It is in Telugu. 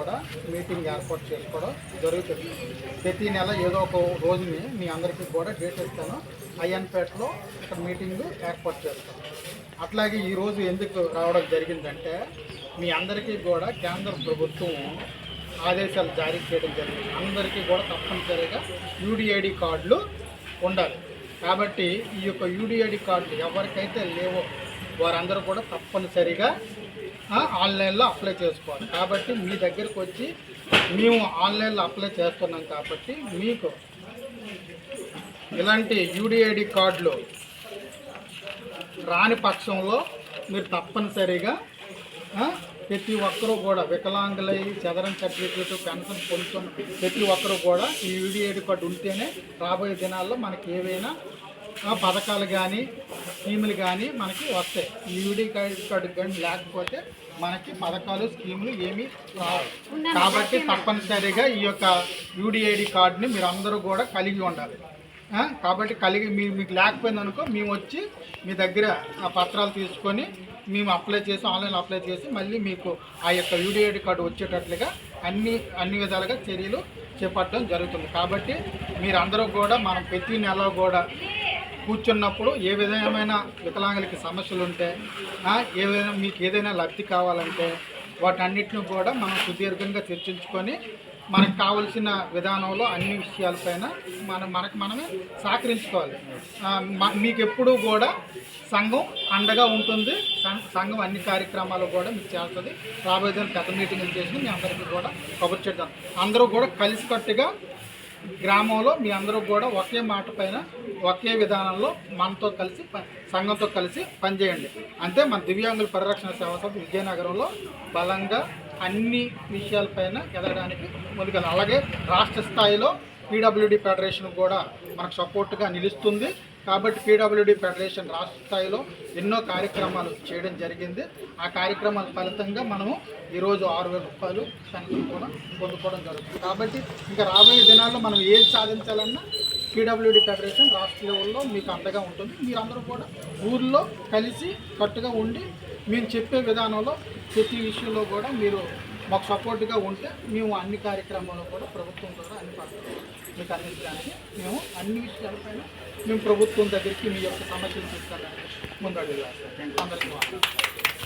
కూడా మీటింగ్ ఏర్పాటు చేసుకోవడం జరుగుతుంది. ప్రతి నెల ఏదో ఒక రోజుని మీ అందరికీ కూడా డేట్ ఇస్తాను. అయ్యన్పేటలో ఇక్కడ మీటింగ్ ఏర్పాటు చేస్తాను. అట్లాగే ఈరోజు ఎందుకు రావడం జరిగిందంటే మీ అందరికీ కూడా కేంద్ర ప్రభుత్వం ఆదేశాలు జారీ చేయడం జరిగింది. అందరికీ కూడా తప్పనిసరిగా యూడిఐడి కార్డులు ఉండాలి. కాబట్టి ఈ యొక్క యూడిఐడి కార్డులు ఎవరికైతే లేవో వారందరూ కూడా తప్పనిసరిగా ఆన్లైన్లో అప్లై చేసుకోవాలి. కాబట్టి మీ దగ్గరకు వచ్చి మేము ఆన్లైన్లో అప్లై చేస్తున్నాం కాబట్టి మీకు ఇలాంటి యూడిఐడి కార్డులు రాని పక్షంలో మీరు తప్పనిసరిగా ప్రతి ఒక్కరూ కూడా వికలాంగులై చదరం సర్టిఫికేట్ పెన్షన్ పొందుతున్న ప్రతి ఒక్కరూ కూడా ఈ యూడిఐడి కార్డు ఉంటేనే రాబోయే దినాల్లో మనకి ఏవైనా పథకాలు కానీ స్కీములు కానీ మనకి వస్తాయి. ఈ యూడి కార్డు కానీ లేకపోతే మనకి పథకాలు స్కీములు ఏమీ రావు. కాబట్టి తప్పనిసరిగా ఈ యొక్క యూడిఐడి కార్డుని మీరు అందరూ కూడా కలిగి ఉండాలి. కాబట్టి కలిగి మీ మీకు లేకపోయింది అనుకో మేము వచ్చి మీ దగ్గర ఆ పత్రాలు తీసుకొని మేము అప్లై చేసి ఆన్లైన్ అప్లై చేసి మళ్ళీ మీకు ఆ యొక్క యూడిఐడి కార్డు వచ్చేటట్లుగా అన్ని అన్ని విధాలుగా చర్యలు చేపట్టడం జరుగుతుంది. కాబట్టి మీరందరూ కూడా మనం ప్రతి నెల కూడా కూర్చున్నప్పుడు ఏ విధమైన వికలాంగులకి సమస్యలు ఉంటే ఏ ఏదైనా మీకు ఏదైనా లబ్ధి కావాలంటే వాటన్నిటిని కూడా మనం సుదీర్ఘంగా చర్చించుకొని మనకు కావలసిన విధానంలో అన్ని విషయాలపైన మనం మనకు మనమే సహకరించుకోవాలి. మీకు ఎప్పుడూ కూడా సంఘం అండగా ఉంటుంది. సంఘం అన్ని కార్యక్రమాలు కూడా మీకు చేస్తుంది. రాబోయే దిన పెద్ద మీటింగ్ చేసి మీ అందరికీ కూడా కబుర్ చేద్దాం అందరూ కూడా కలిసికట్టుగా గ్రామంలో మీ అందరూ కూడా ఒకే మాట పైన ఒకే విధానంలో మనతో కలిసి సంఘంతో కలిసి పనిచేయండి. అంతే మన దివ్యాంగుల పరిరక్షణ సేవా సభ విజయనగరంలో బలంగా అన్ని విషయాలపైన ఎదగడానికి ముందుకెళ్ళాలి. అలాగే రాష్ట్ర స్థాయిలో పీడబ్ల్యూడి ఫెడరేషన్ కూడా మనకు సపోర్ట్గా నిలుస్తుంది. కాబట్టి పీడబ్ల్యూడి ఫెడరేషన్ రాష్ట్ర స్థాయిలో ఎన్నో కార్యక్రమాలు చేయడం జరిగింది. ఆ కార్యక్రమాల ఫలితంగా మనము ఈరోజు ఆరు వేల రూపాయలు పెన్షన్ కూడా పొందుకోవడం జరుగుతుంది. కాబట్టి ఇంకా రాబోయే దినాల్లో మనం ఏది సాధించాలన్నా పీడబ్ల్యూడి ఫెడరేషన్ రాష్ట్ర లెవెల్లో మీకు అండగా ఉంటుంది. మీరందరూ కూడా ఊర్లో కలిసి కట్టుగా ఉండి మేము చెప్పే విధానంలో ప్రతి విషయంలో కూడా మీరు మాకు సపోర్ట్గా ఉంటే మేము అన్ని కార్యక్రమాలు కూడా ప్రభుత్వం ద్వారా అన్ని పథకాలు మీకు అందించడానికి మేము అన్ని విషయాలపైన మేము ప్రభుత్వం దగ్గరికి మీ యొక్క సమస్యలు తీసుకెళ్ళడానికి ముందడుగు అందరికీ